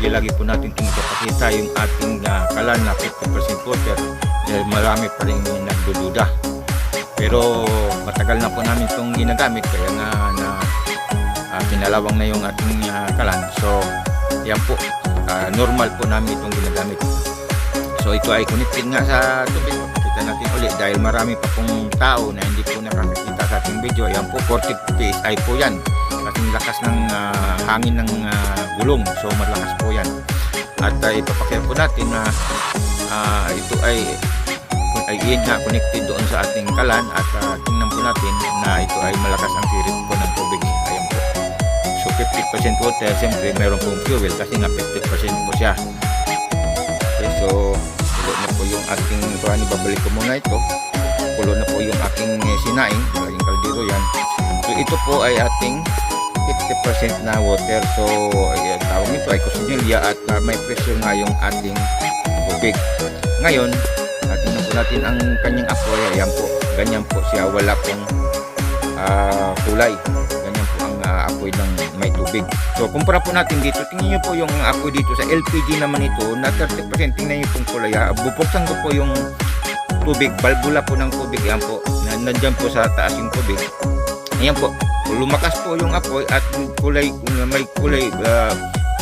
lagi-lagi po natin itong ipapakita yung ating ah, kalan na 50% water dahil marami pa rin nagdududa. Pero matagal na po namin itong ginagamit kaya nga na ah, pinalawang na yung ating ah, kalan. So yan po, ah, normal po namin itong ginagamit. So ito ay connected nga sa tubig. Kita natin ulit dahil marami pa pong tao na hindi po nakakita sa ating video. Ayan po, 40 PSI po yan. Kasing lakas ng ah, hangin ng ah, gulong. So malakas po yan. At uh, ipapakita po natin na ah, ito ay ay iyan nga connected doon sa ating kalan at ah, tingnan po natin na ito ay malakas ang sirit po ng tubig. Ayan po. So 50% water, siyempre meron pong fuel kasi nga 50% po siya. Okay, so kulo na po yung ating kuhan, babalik ko muna ito. Kulo na po yung aking eh, sinaing, malaking kaldero yan. So ito po ay ating 50% na water. So ay, tawag nito ay kusinilya at ah, may pressure nga yung ating tubig. Ngayon, uh, tingnan po natin ang kanyang apoy. Ayan po, ganyan po siya. Wala pong ah, kulay. Ganyan po ang ah, apoy ng may tubig. So, kumpara po natin dito. Tingnan nyo po yung apoy dito sa LPG naman ito na 30%. Tingnan nyo pong kulay. ha. Bubuksan ko po yung tubig. Balbula po ng tubig. Ayan po. Na, nandyan po sa taas yung tubig. Ayan po. Lumakas po yung apoy at kulay, may kulay,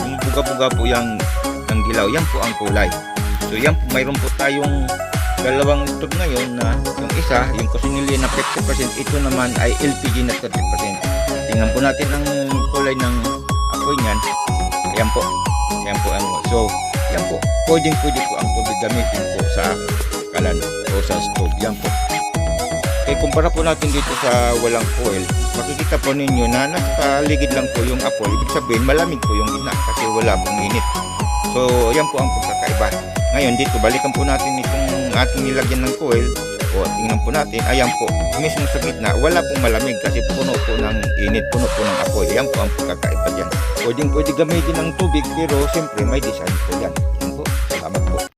yung buga-buga po yung ng dilaw. Yan po ang kulay. So yan po, mayroon po tayong dalawang tube ngayon na yung isa, yung kusinilya na 50%, ito naman ay LPG na 30%. Tingnan po natin ang kulay ng apoy niyan. Ayan po. Ayan po. Ano. So, yan po. Pwedeng pwede po ang tubig gamitin po sa kalan o sa stove. Yan po. Eh, kumpara po natin dito sa walang coil, makikita po ninyo na nasa paligid lang po yung apoy. Ibig sabihin, malamig po yung gitna kasi wala pong init. So, yan po ang pagkakaiba. Ngayon, dito, balikan po natin itong ating nilagyan ng coil. O, tingnan po natin. Ayan po, mismo sa gitna, wala pong malamig kasi puno po ng init, puno po ng apoy. Yan po ang pagkakaiba dyan. Pwedeng pwede gamitin ng tubig, pero siyempre may design po yan. Yan po.